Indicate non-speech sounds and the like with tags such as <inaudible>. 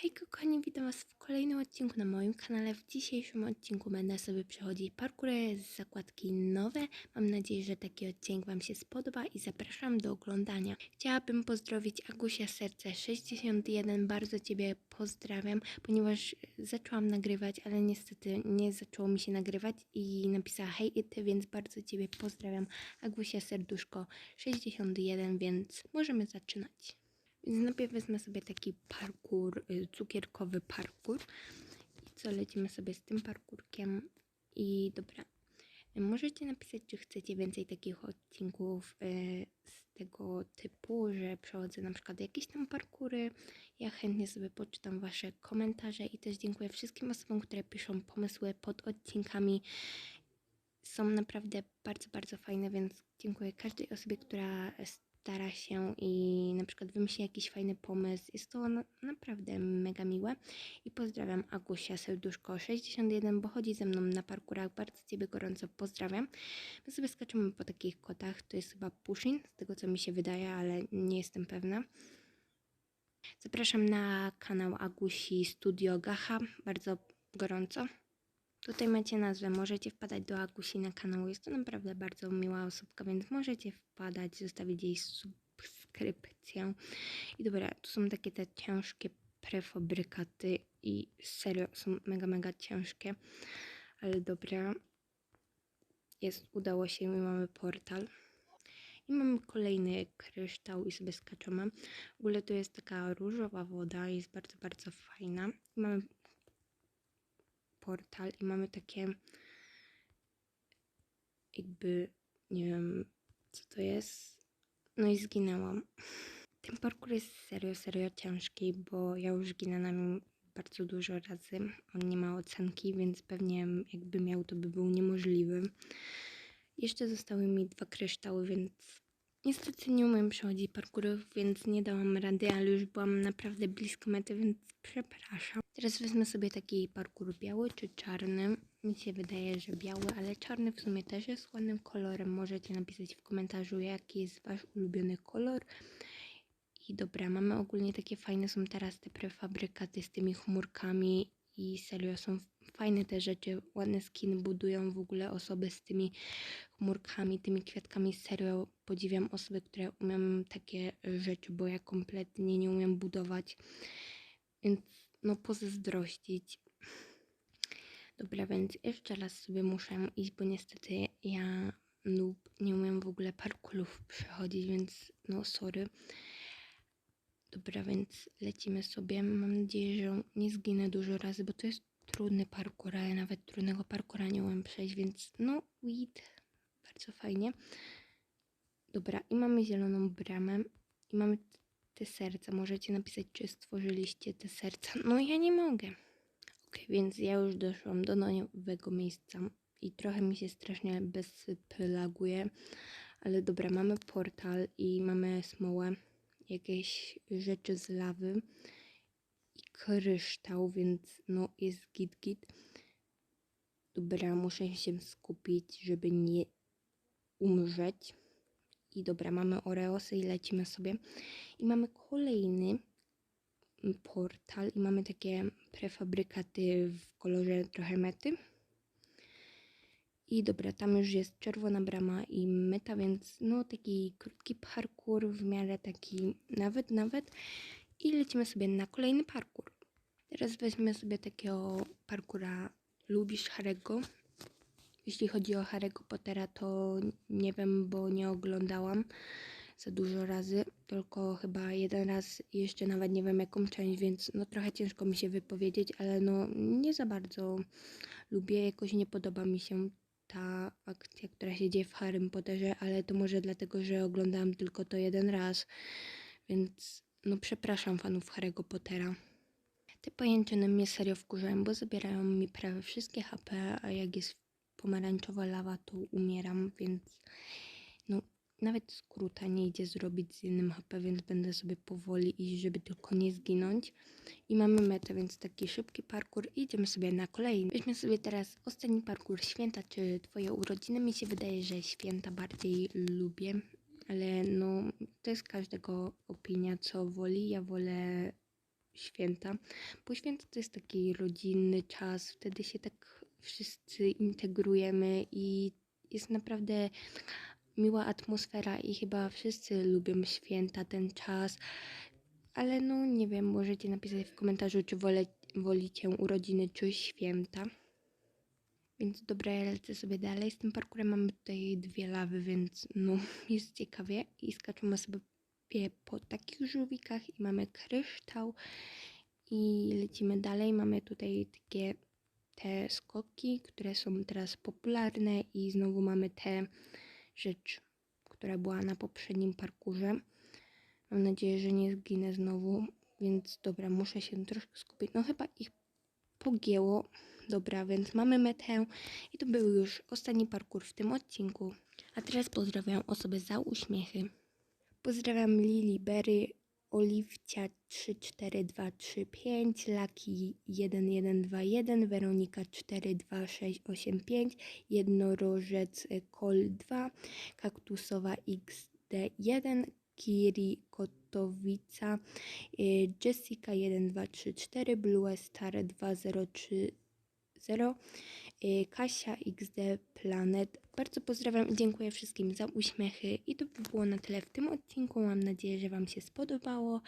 Hej kochani, witam was w kolejnym odcinku na moim kanale. W dzisiejszym odcinku będę sobie przechodzić parkury z zakładki nowe. Mam nadzieję, że taki odcinek wam się spodoba i zapraszam do oglądania. Chciałabym pozdrowić Agusia Serce 61. Bardzo ciebie pozdrawiam, ponieważ zaczęłam nagrywać, ale niestety nie zaczęło mi się nagrywać i napisała hej ty, więc bardzo ciebie pozdrawiam. Agusia Serduszko 61, więc możemy zaczynać. Więc najpierw wezmę sobie taki parkour, y, cukierkowy parkour. I co, lecimy sobie z tym parkurkiem. I dobra, możecie napisać, czy chcecie więcej takich odcinków y, z tego typu, że przechodzę na przykład jakieś tam parkury. Ja chętnie sobie poczytam wasze komentarze i też dziękuję wszystkim osobom, które piszą pomysły pod odcinkami. Są naprawdę bardzo, bardzo fajne, więc dziękuję każdej osobie, która stara się i na przykład wymyśli jakiś fajny pomysł. Jest to na, naprawdę mega miłe. I pozdrawiam Agusia Serduszko61, bo chodzi ze mną na parkurach. Bardzo Ciebie gorąco pozdrawiam. My sobie skaczemy po takich kotach. To jest chyba Pushin, z tego co mi się wydaje, ale nie jestem pewna. Zapraszam na kanał Agusi Studio Gacha. Bardzo gorąco. Tutaj macie nazwę, możecie wpadać do Agusi na kanał. Jest to naprawdę bardzo miła osobka, więc możecie wpadać, zostawić jej subskrypcję. I dobra, tu są takie te ciężkie prefabrykaty i serio są mega, mega ciężkie. Ale dobra, jest, udało się i mamy portal. I mamy kolejny kryształ i sobie skaczemy. W ogóle to jest taka różowa woda, jest bardzo, bardzo fajna. I mamy portal i mamy takie jakby, nie wiem co to jest. No i zginęłam. <laughs> Ten parkour jest serio, serio ciężki, bo ja już ginę na nim bardzo dużo razy. On nie ma ocenki, więc pewnie jakby miał, to by był niemożliwy. Jeszcze zostały mi dwa kryształy, więc niestety nie umiem przechodzić parkurów, więc nie dałam rady, ale już byłam naprawdę blisko mety, więc przepraszam. Teraz wezmę sobie taki parkour biały czy czarny. Mi się wydaje, że biały, ale czarny w sumie też jest ładnym kolorem. Możecie napisać w komentarzu, jaki jest wasz ulubiony kolor. I dobra, mamy ogólnie takie fajne są teraz te prefabrykaty z tymi chmurkami i serio są fajne te rzeczy, ładne skiny budują w ogóle osoby z tymi chmurkami, tymi kwiatkami. Serio podziwiam osoby, które umieją takie rzeczy, bo ja kompletnie nie umiem budować. Więc no pozazdrościć. Dobra, więc jeszcze raz sobie muszę iść, bo niestety ja lub nie umiem w ogóle parkurów przechodzić, więc no sorry. Dobra, więc lecimy sobie. Mam nadzieję, że nie zginę dużo razy, bo to jest trudny parkour, a ja nawet trudnego parkura nie umiem przejść, więc no weed, bardzo fajnie. Dobra, i mamy zieloną bramę i mamy te serca. Możecie napisać, czy stworzyliście te serca. No ja nie mogę. Ok, więc ja już doszłam do nowego miejsca i trochę mi się strasznie bezpylaguje. Ale dobra, mamy portal i mamy smołę, jakieś rzeczy z lawy kryształ, więc no jest git git. Dobra, muszę się skupić, żeby nie umrzeć. I dobra, mamy Oreosy i lecimy sobie. I mamy kolejny portal i mamy takie prefabrykaty w kolorze trochę mety. I dobra, tam już jest czerwona brama i meta, więc no taki krótki parkour, w miarę taki nawet, nawet. I lecimy sobie na kolejny parkour. Teraz weźmy sobie takiego parkura Lubisz Harego. Jeśli chodzi o Harry'ego Pottera, to nie wiem, bo nie oglądałam za dużo razy, tylko chyba jeden raz jeszcze nawet nie wiem jaką część, więc no trochę ciężko mi się wypowiedzieć, ale no nie za bardzo lubię, jakoś nie podoba mi się ta akcja, która się dzieje w Harrym Potterze, ale to może dlatego, że oglądałam tylko to jeden raz, więc no przepraszam fanów Harry'ego Pottera. Te pojęczyny mnie serio wkurzają, bo zabierają mi prawie wszystkie HP, a jak jest pomarańczowa lawa, to umieram, więc no nawet skróta nie idzie zrobić z jednym HP, więc będę sobie powoli iść, żeby tylko nie zginąć. I mamy metę, więc taki szybki parkour idziemy sobie na kolejny. Weźmy sobie teraz ostatni parkour święta, czy twoje urodziny. Mi się wydaje, że święta bardziej lubię, ale no to jest każdego opinia, co woli. Ja wolę święta, bo święta to jest taki rodzinny czas, wtedy się tak wszyscy integrujemy i jest naprawdę miła atmosfera i chyba wszyscy lubią święta, ten czas. Ale no nie wiem, możecie napisać w komentarzu, czy wole, wolicie urodziny czy święta. Więc dobra, ja lecę sobie dalej. Z tym parkurem mamy tutaj dwie lawy, więc no <laughs> jest ciekawie. I skaczemy sobie po takich żółwikach i mamy kryształ. I lecimy dalej. Mamy tutaj takie te skoki, które są teraz popularne i znowu mamy tę rzecz, która była na poprzednim parkurze. Mam nadzieję, że nie zginę znowu, więc dobra, muszę się troszkę skupić. No chyba ich pogięło. Dobra, więc mamy metę i to był już ostatni parkour w tym odcinku. A teraz pozdrawiam osoby za uśmiechy. Pozdrawiam Lili Berry, Oliwcia 34235, Laki 1121, Weronika 42685, Jednorożec e, Kol 2, Kaktusowa XD1, Kiri Kotowica, e, Jessica 1234, Blue Star 203 0, y, Kasia XD Planet. Bardzo pozdrawiam i dziękuję wszystkim za uśmiechy. I to by było na tyle w tym odcinku. Mam nadzieję, że Wam się spodobało